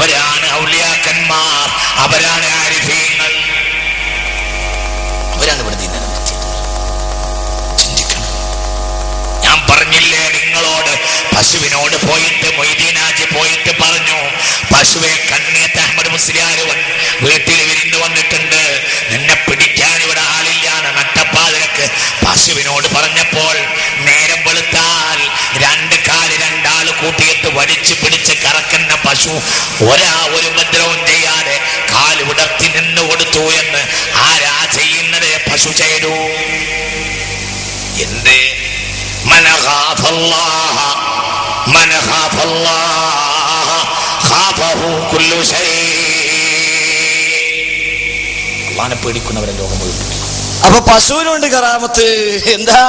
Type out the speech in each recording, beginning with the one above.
അവരാണ് ഔലിയാക്കന്മാർ. അവരാണ് ആരിഫീങ്ങൾ. അവരാണ് ഇവിടെ ഞാൻ പറഞ്ഞില്ലേ നിങ്ങളോട്? പശുവിനോട് പോയിട്ട് മൊയ്തീനാജി പോയിട്ട് പറഞ്ഞു. പശുവെ കണ്ണിയത്ത് അഹമ്മദ് മുസ്ലിയാർ വീട്ടിൽ കൂട്ടിയിട്ട് വലിച്ചു പിടിച്ച് കറക്കുന്ന പശു ഒരാ ഒരു ഉപദ്രവം ചെയ്യാതെ കാൽ ഉടർത്തി നിന്ന് കൊടുത്തു എന്ന് ആരാ ചെയ്യുന്നത്? പശു ചെയ്തു എന്ത്? കുല്ലു ശൈ പേടിക്കുന്നവരെ ലോകം അപ്പൊ പശുവിനുണ്ട് കറാമത്ത്. എന്താ?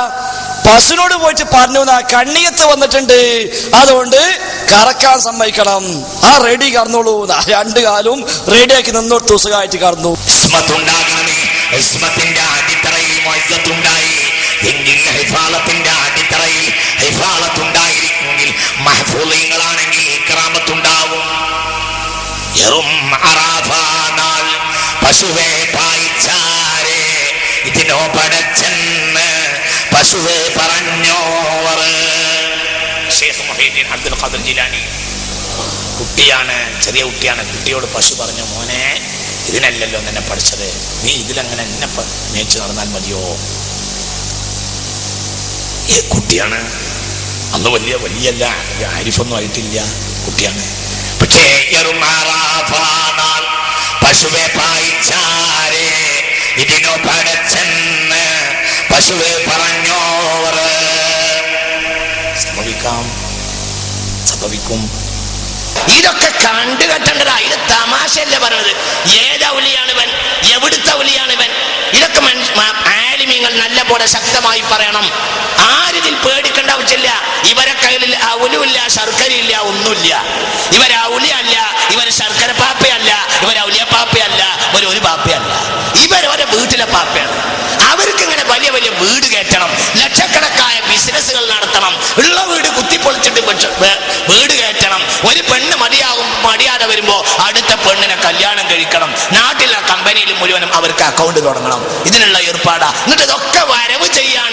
പശുവിനോട് പോയിട്ട് പറഞ്ഞു "ദാ കണ്ണിയത്ത് വന്നിട്ടുണ്ട്. അതുകൊണ്ട് കറക്കാൻ സമ്മതിക്കണം. ആ റെഡി കറന്നോളൂ. രണ്ട് കാലും റെഡിയാക്കി നിന്നോട്ട് സുഖമായിട്ട് കറന്നു. എങ്കിൽ ഹൈഫാളത്തിന്റെ പായിച്ചാരെ. ഇതിനോ പടച്ചെന്ന് പശുവെ പറഞ്ഞോവർ. മൊഹീദ്ദീൻ അബ്ദുൽ ഖാദർ ജിലാനി കുട്ടിയാണ് ചെറിയ കുട്ടിയാണ്. കുട്ടിയോട് പശു പറഞ്ഞു മോനെ ഇതിനല്ലല്ലോ നിന്നെ പഠിച്ചത്. നീ ഇതിലങ്ങനെ എന്നെ മേച്ചു നടന്നാൽ മതിയോ? ഈ കുട്ടിയാണ്. അന്ന് വലിയ വലിയല്ല. ആരിഫൊന്നും ആയിട്ടില്ല. കുട്ടിയാണ്. പക്ഷേ പശുവെ പായിച്ചാരെ പശുവെ പറഞ്ഞോവർ. സംഭവിക്കാം. സംഭവിക്കും. ഇതൊക്കെ കണ്ടു കെട്ടേണ്ടതാ ഇത് തമാശയല്ല പറഞ്ഞത് ഏത് ഔലിയാണ് ഇവൻ എവിടുത്തെ ഔലിയാണ് ഇവൻ ഇതൊക്കെ ആലിമിങ്ങൾ നല്ല പോലെ ശക്തമായി പറയണം. ആരിതിൽ പേടിക്കേണ്ട ആവശ്യമില്ല. ഇവരെ കയ്യിൽ ഔലുമില്ല ശർക്കരയില്ല ഒന്നുമില്ല. ഇവർ വീട് കയറ്റണം. ലക്ഷക്കണക്കായ ബിസിനസ്സുകൾ നടത്തണം. ഉള്ള വീട് കുത്തിപ്പൊളിച്ചിട്ട് വീട് കയറ്റണം. ഒരു പെണ്ണ് മതിയാകും മടിയാതെ വരുമ്പോ അടുത്ത പെണ്ണിനെ കല്യാണം കഴിക്കണം. നാട്ടിലെ കമ്പനിയിൽ മുഴുവനും അവർക്ക് അക്കൗണ്ട് തുടങ്ങണം. ഇതിനുള്ള ഏർപ്പാടാ. എന്നിട്ട് ഇതൊക്കെ വരവ് ചെയ്യാണ്